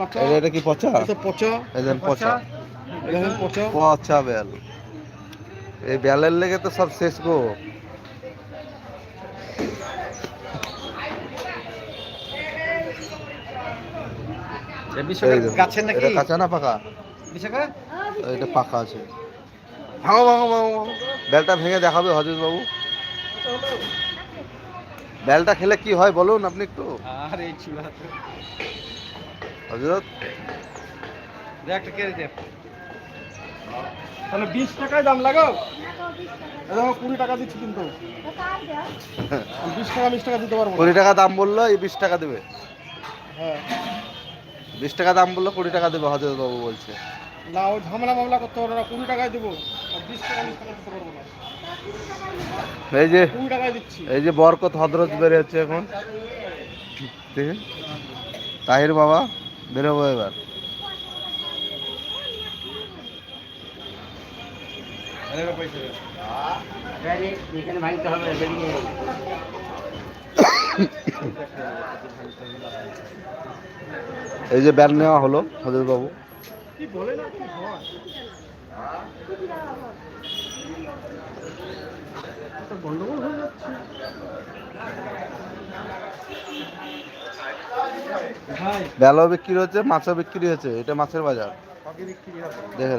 কাঁচা। এটা কি পচা? এটা পচা। পচা। এটা পচা। পচা বেল। এই বেলের লেগে তো সব শেষ গো। গাছের নাকি? এটা কাঁচা না পাকা? এটা পাকা আছে। ভাঙো ভাঙো ভাঙো ভাঙো। বেলটা ভেঙে দেখাবে হজরত বাবু। বেলটা খেলে কি হয় বলুন আপনি একটু। আর এই চুলা হজরত? একটা কেড়ে দে। তাহলে বিশ টাকায় দাম লাগাও। দেখো কুড়ি টাকা দিচ্ছি কিন্তু। বিশ টাকা বিশ টাকা দিতে পারব কুড়ি টাকা দাম বলল এই বিশ টাকা দেবে। হ্যাঁ। বিশ টাকা দাম বলল কুড়ি টাকা দেবে হজরত বাবু বলছে। না ও ঝামেলা মামলা করতে পারব না কুড়ি টাকায় দেবো। বিশ টাকা বিশ টাকা দিতে পারব না। এই যে কুড়ি টাকায় দিচ্ছি। এই যে বরকত হজরত বের হচ্ছে এখন? তাহির বাবা। বেরোবো এবার। এই যে ব্যান নেওয়া হলো হজরত বাবু গন্ডগোল হয়ে যাচ্ছে বেলাও বিক্রি হচ্ছে মাছও বিক্রি হচ্ছে এটা মাছের বাজার। দেখে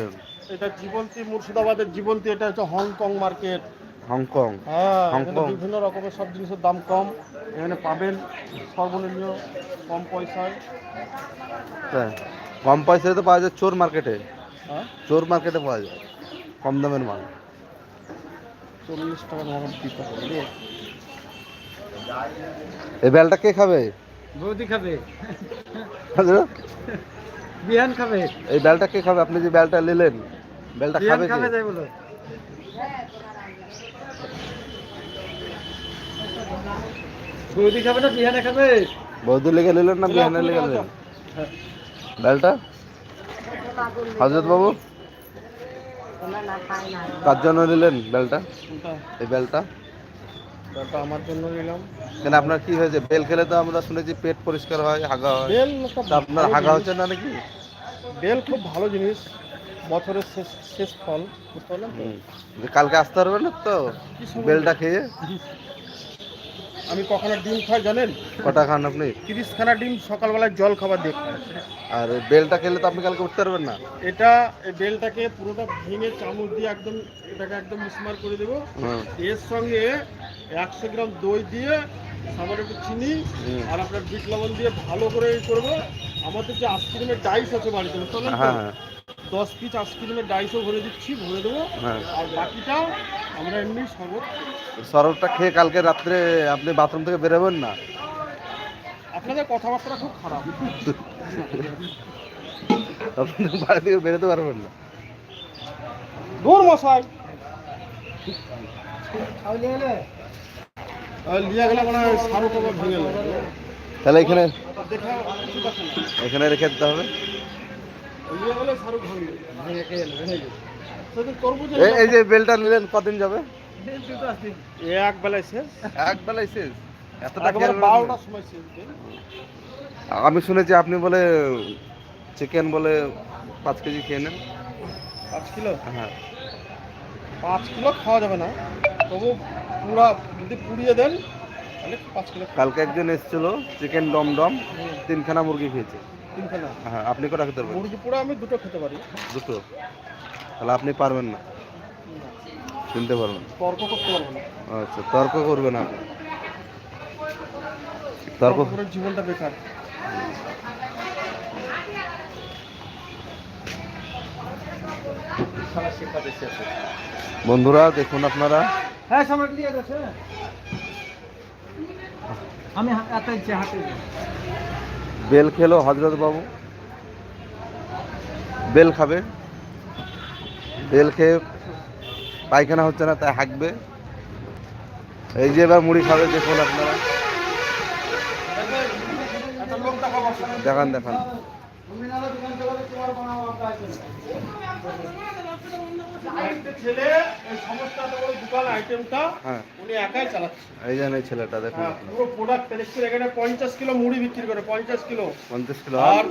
এটা জীবন্তী মুর্শিদাবাদের জীবন্তী এটা হচ্ছে Hong Kong market. Hong Kong. হ্যাঁ হংকং। বিভিন্ন রকমের সব জিনিসের দাম কম। এখানে পাবেন সর্বনিম্ন কম পয়সায়। কম পয়সায় তো পাওয়া যায় চোর মার্কেটে। হ্যাঁ? চোর মার্কেটে পাওয়া যায় কম দামের মাল। চল্লিশ টাকা এই বেলটা কে খাবে? বৌদি খাবে। হজরত, বিহান খাবে। এই বেলটা কে খাবে? আপনি যে বেলটা নিলেন বেলটা খাবে কে? যাই বলো। বৌদি খাবে না বিহানে খাবে? বৌদি লেগে নিলেন না বিহানে লেগে নিলেন? বেলটা? হজরত বাবু কার জন্য নিলেন বেলটা? এই বেলটা? ওটা আমার জন্য নিলাম। কেন আপনার কি হয়েছে? বেল খেলে তো আমরা শুনেছি পেট পরিষ্কার হয় হাগা হয়। বেল তা আপনার হাগা হচ্ছে না নাকি? বেল খুব ভালো জিনিস। বছরের শেষ শেষ ফল বুঝতে পারলেন? কালকে আসতে পারবেন না তো? বেলটা খেয়ে? আমি কখনো ডিম খাই জানেন? কটা খান আপনি? তিরিশখানা ডিম সকালবেলায় জল খাবার দিয়ে খাই। আর বেলটা খেলে তো আপনি কালকে উঠতে পারবেন না। এটা এই বেলটাকে পুরোটা ভেঙে চামচ দিয়ে একদম এটাকে একদম মিসমার করে দেবো। এর সঙ্গে একশো গ্রাম দই দিয়ে সামান্য একটু চিনি আর আপনার বিট লবণ দিয়ে ভালো করে করব। আমাদের যে আইসক্রিমের ডাইস আছে বাড়িতে বুঝতে পারলেন তো? হ্যাঁ হ্যাঁ। দশ পিস আইসক্রিমের ডাইসও ভরে দিচ্ছি ভরে দেবো। হ্যাঁ। আর বাকিটা আমরা এমনি শরবত সরবটা খেয়ে কালকে রাত্রে আপনি বাথরুম থেকে বেরোবেন না। আপনাদের কথাবার্তা খুব খারাপ। আপনি বাড়ি থেকে বেরোতে পারবেন না। দূর মশাই। আর লিয়া গেলে সারু কবা ভেঙে গেল। তাহলে এখানে এখানে রেখে দিতে হবে। এই- যে বেলটা নিলেন কদিন যাবে? এক বেলায় শেষ। এক বেলায় শেষ? এতটা একবারে বারোটার সময় শেষ আমি শুনেছি আপনি বলে চিকেন বলে পাঁচ কেজি খেয়ে নেন। পাঁচ কিলো? হ্যাঁ। পাঁচ কিলো খাওয়া যাবে না। তবু পুরা যদি পুড়িয়ে দেন তাহলে পাঁচ কিলো কালকে একজন এসেছিল চিকেন ডম ডম তিনখানা মুরগি খেয়েছে। তিনখানা। হ্যাঁ আপনি কটা খেতে পারবেন মুরগি পুরো আমি দুটো খেতে পারি। দুটো। তাহলে আপনি পারবেন না। কিনতে পারবেন। তর্ক করতে পারব আচ্ছা তর্ক করবেন আপনি। তর্ক করে জীবনটা বেকার। বন্ধুরা দেখুন আপনারা। হ্যাঁ সামনে দিয়ে গেছে আমি এত ইচ্ছে হাতে বেল খেলো হজরত বাবু। বেল খাবে। বেল খেয়ে পায়খানা হচ্ছে না তাই হাঁকবে। এই যে এবার মুড়ি খাবে দেখুন আপনারা। দেখান দেখান। হ্যাঁ। ছেলেটা দেখুন। হ্যাঁ পঞ্চাশ কিলো মুড়ি বিক্রি করে পঞ্চাশ কিলো। পঞ্চাশ কিলো। আর